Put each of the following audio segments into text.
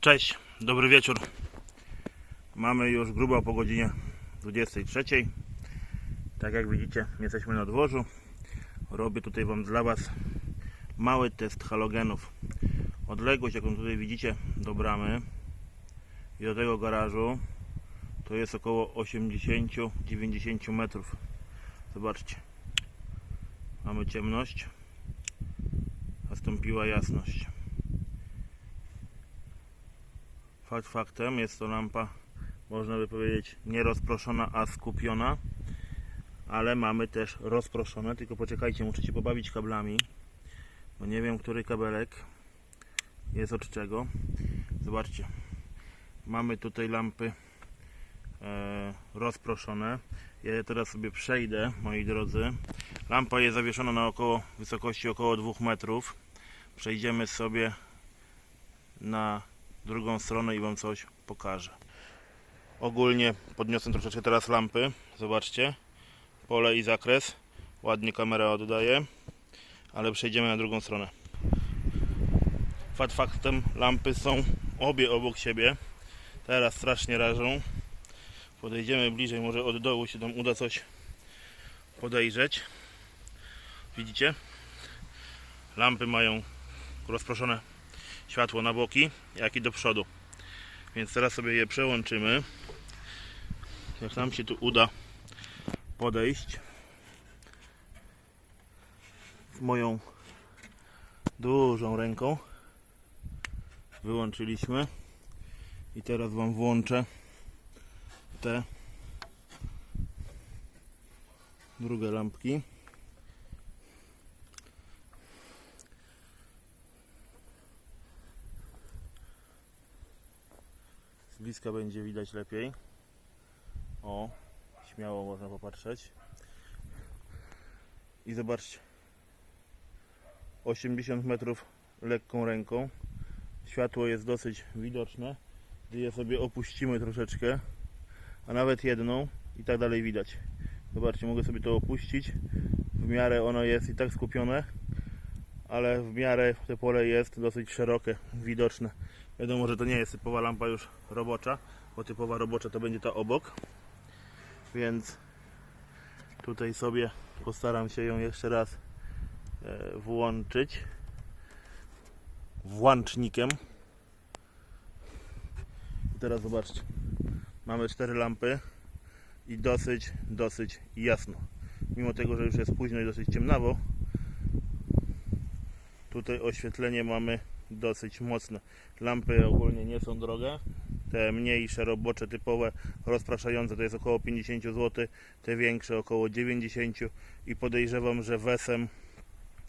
Cześć, dobry wieczór. Mamy już grubo po godzinie 23. Tak jak widzicie, jesteśmy na dworzu. Robię tutaj Wam dla Was mały test halogenów. Odległość, jaką tutaj widzicie do bramy i do tego garażu to jest około 80-90 metrów. Zobaczcie. Mamy ciemność. Nastąpiła jasność. Fakt faktem jest to lampa, można by powiedzieć, nie rozproszona, a skupiona. Ale mamy też rozproszone, tylko poczekajcie, muszę się pobawić kablami, bo nie wiem, który kabelek jest od czego. Zobaczcie, mamy tutaj lampy e, rozproszone. Ja teraz sobie przejdę, moi drodzy. Lampa jest zawieszona na około wysokości około 2 metrów. Przejdziemy sobie na drugą stronę i Wam coś pokażę. Ogólnie podniosę troszeczkę teraz lampy. Zobaczcie. Pole i zakres. Ładnie kamera oddaje. Ale przejdziemy na drugą stronę. Fakt faktem lampy są obie obok siebie. Teraz strasznie rażą. Podejdziemy bliżej, może od dołu się nam uda coś podejrzeć. Widzicie? Lampy mają rozproszone światło na boki, jak i do przodu. Więc teraz sobie je przełączymy. Jak nam się tu uda podejść moją dużą ręką wyłączyliśmy i teraz wam włączę te drugie lampki bliska będzie widać lepiej. O śmiało można popatrzeć. I zobaczcie. 80 metrów lekką ręką. Światło jest dosyć widoczne. Gdy je sobie opuścimy troszeczkę. A nawet jedną. I tak dalej widać. Zobaczcie mogę sobie to opuścić. W miarę ono jest i tak skupione ale w miarę to pole jest dosyć szerokie, widoczne. Wiadomo, że to nie jest typowa lampa już robocza bo typowa robocza to będzie ta obok. Więc tutaj sobie postaram się ją jeszcze raz e, włączyć włącznikiem. I teraz zobaczcie. Mamy cztery lampy i dosyć, dosyć jasno. Mimo tego, że już jest późno i dosyć ciemnawo tutaj oświetlenie mamy dosyć mocne. Lampy ogólnie nie są drogie te mniejsze robocze typowe rozpraszające to jest około 50 zł te większe około 90 i podejrzewam, że wesem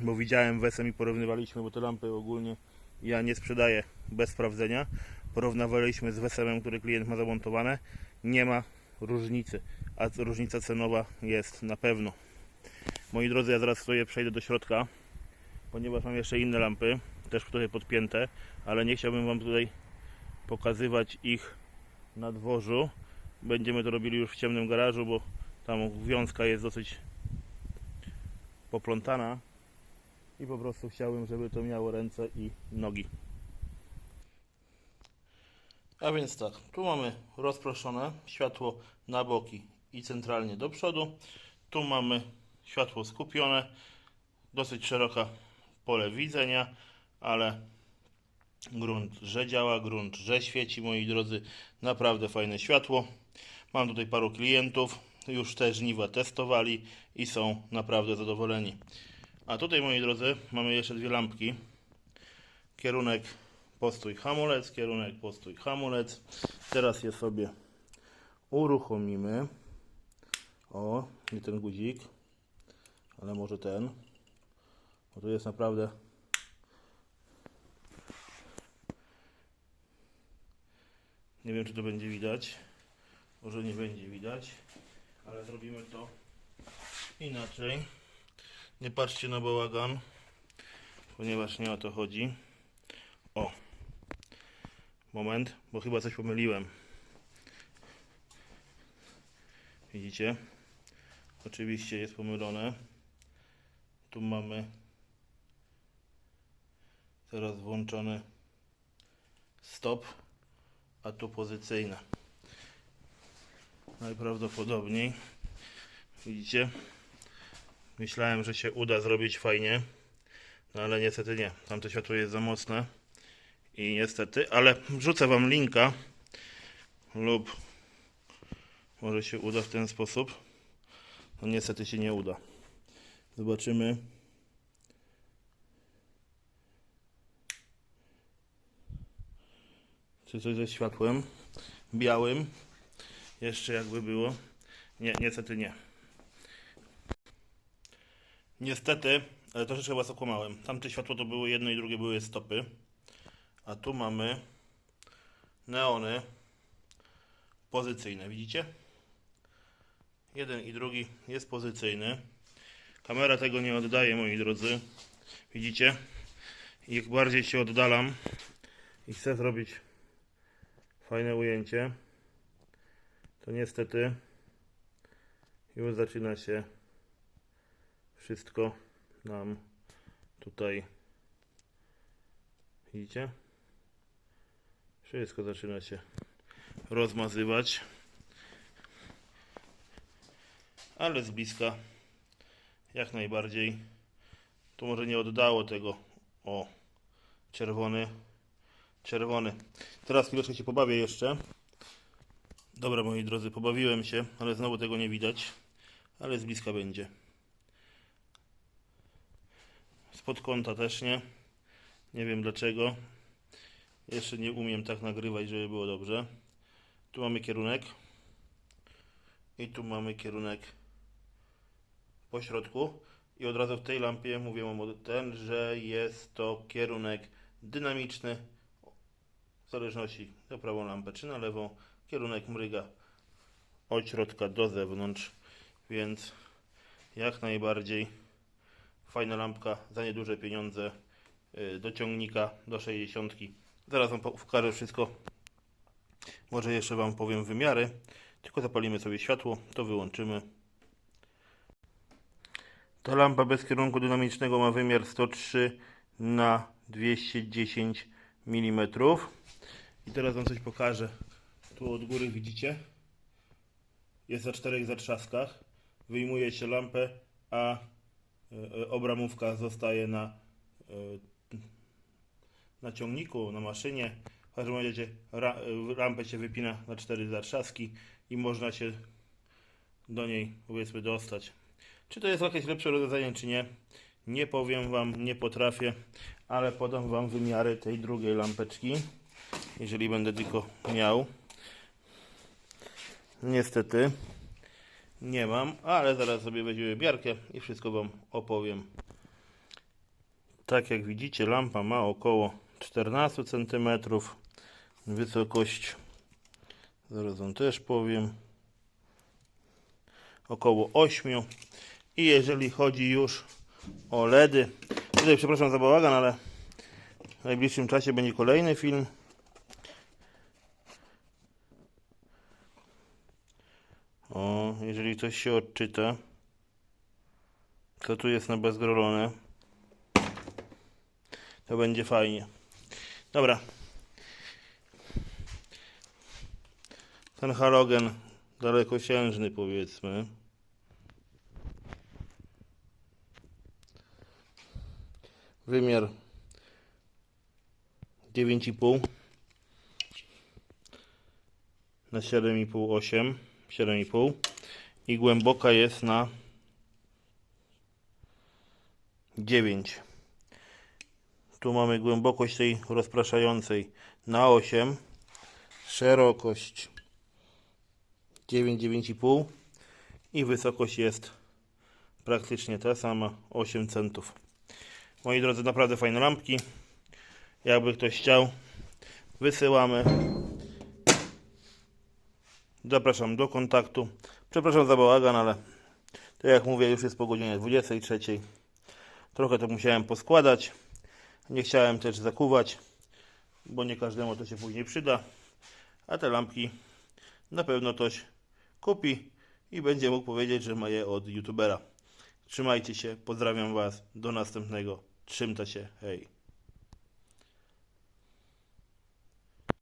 bo widziałem wesem i porównywaliśmy, bo te lampy ogólnie ja nie sprzedaję bez sprawdzenia. Porównywaliśmy z wesemem, który klient ma zamontowane. Nie ma różnicy a różnica cenowa jest na pewno. Moi drodzy, ja zaraz sobie przejdę do środka ponieważ mam jeszcze inne lampy też tutaj podpięte ale nie chciałbym Wam tutaj pokazywać ich na dworzu. Będziemy to robili już w ciemnym garażu bo tam wiązka jest dosyć poplątana i po prostu chciałbym, żeby to miało ręce i nogi. A więc tak, tu mamy rozproszone światło na boki i centralnie do przodu. Tu mamy światło skupione dosyć szeroka pole widzenia ale grunt, że działa, grunt, że świeci, moi drodzy, naprawdę fajne światło. Mam tutaj paru klientów, już te żniwa testowali i są naprawdę zadowoleni. A tutaj, moi drodzy, mamy jeszcze dwie lampki. Kierunek postój hamulec, kierunek postój hamulec. Teraz je sobie uruchomimy. O, nie ten guzik, ale może ten. Bo to jest naprawdę Nie wiem, czy to będzie widać. Może nie będzie widać, ale zrobimy to inaczej. Nie patrzcie na bałagan, ponieważ nie o to chodzi. O! Moment, bo chyba coś pomyliłem. Widzicie? Oczywiście jest pomylone. Tu mamy teraz włączony stop, a tu pozycyjne. Najprawdopodobniej. Widzicie? Myślałem, że się uda zrobić fajnie, no ale niestety nie. Tamto światło jest za mocne i niestety, ale wrzucę Wam linka lub może się uda w ten sposób. No niestety się nie uda. Zobaczymy. Czy coś ze światłem białym jeszcze jakby było. Nie, niestety nie. Niestety, ale troszeczkę was okłamałem. Tamte światło to były jedno i drugie były stopy. A tu mamy neony pozycyjne, widzicie? Jeden i drugi jest pozycyjny. Kamera tego nie oddaje, moi drodzy. Widzicie? Jak bardziej się oddalam i chcę zrobić fajne ujęcie, to niestety już zaczyna się wszystko nam tutaj widzicie? Wszystko zaczyna się rozmazywać. Ale z bliska jak najbardziej. Tu może nie oddało tego. O, czerwony, czerwony. Teraz chwileczkę się pobawię jeszcze. Dobra, moi drodzy, pobawiłem się, ale znowu tego nie widać. Ale z bliska będzie. Spod kąta też nie. Nie wiem dlaczego. Jeszcze nie umiem tak nagrywać, żeby było dobrze. Tu mamy kierunek. I tu mamy kierunek po środku. I od razu w tej lampie mówię wam ten, że jest to kierunek dynamiczny. W zależności na prawą lampę czy na lewą. Kierunek mryga od środka do zewnątrz. Więc jak najbardziej fajna lampka za nieduże pieniądze yy, do ciągnika do 60. Zaraz wam pokażę wszystko. Może jeszcze wam powiem wymiary. Tylko zapalimy sobie światło, to wyłączymy. Ta lampa bez kierunku dynamicznego ma wymiar 103 na 210 mm. I teraz wam coś pokażę. Tu od góry widzicie? Jest na czterech zatrzaskach. Wyjmuje się lampę, a e, obramówka zostaje na, e, na ciągniku, na maszynie. W każdym razie ra, e, rampę się wypina na cztery zatrzaski i można się do niej powiedzmy dostać. Czy to jest jakieś lepsze rozwiązanie, czy nie? Nie powiem Wam, nie potrafię, ale podam Wam wymiary tej drugiej lampeczki, jeżeli będę tylko miał. Niestety nie mam, ale zaraz sobie weźmiemy miarkę i wszystko Wam opowiem. Tak jak widzicie, lampa ma około 14 cm wysokość. Zaraz Wam też powiem. Około 8 i jeżeli chodzi już o LEDy, tutaj przepraszam za bałagan, ale w najbliższym czasie będzie kolejny film. O, jeżeli coś się odczyta, to tu jest na bezgrolone. To będzie fajnie. Dobra. Ten halogen dalekosiężny powiedzmy. Wymiar 9,5 na 7,5 8 7,5 i głęboka jest na 9 tu mamy głębokość tej rozpraszającej na 8 szerokość 9 9,5 i wysokość jest praktycznie ta sama 8 centów. Moi drodzy, naprawdę fajne lampki. Jakby ktoś chciał, wysyłamy. Zapraszam do kontaktu. Przepraszam za bałagan, ale to jak mówię, już jest po godzinie 23. Trochę to musiałem poskładać. Nie chciałem też zakuwać, bo nie każdemu to się później przyda. A te lampki na pewno ktoś kupi i będzie mógł powiedzieć, że ma je od youtubera. Trzymajcie się, pozdrawiam Was, do następnego. Trzymta się, hej.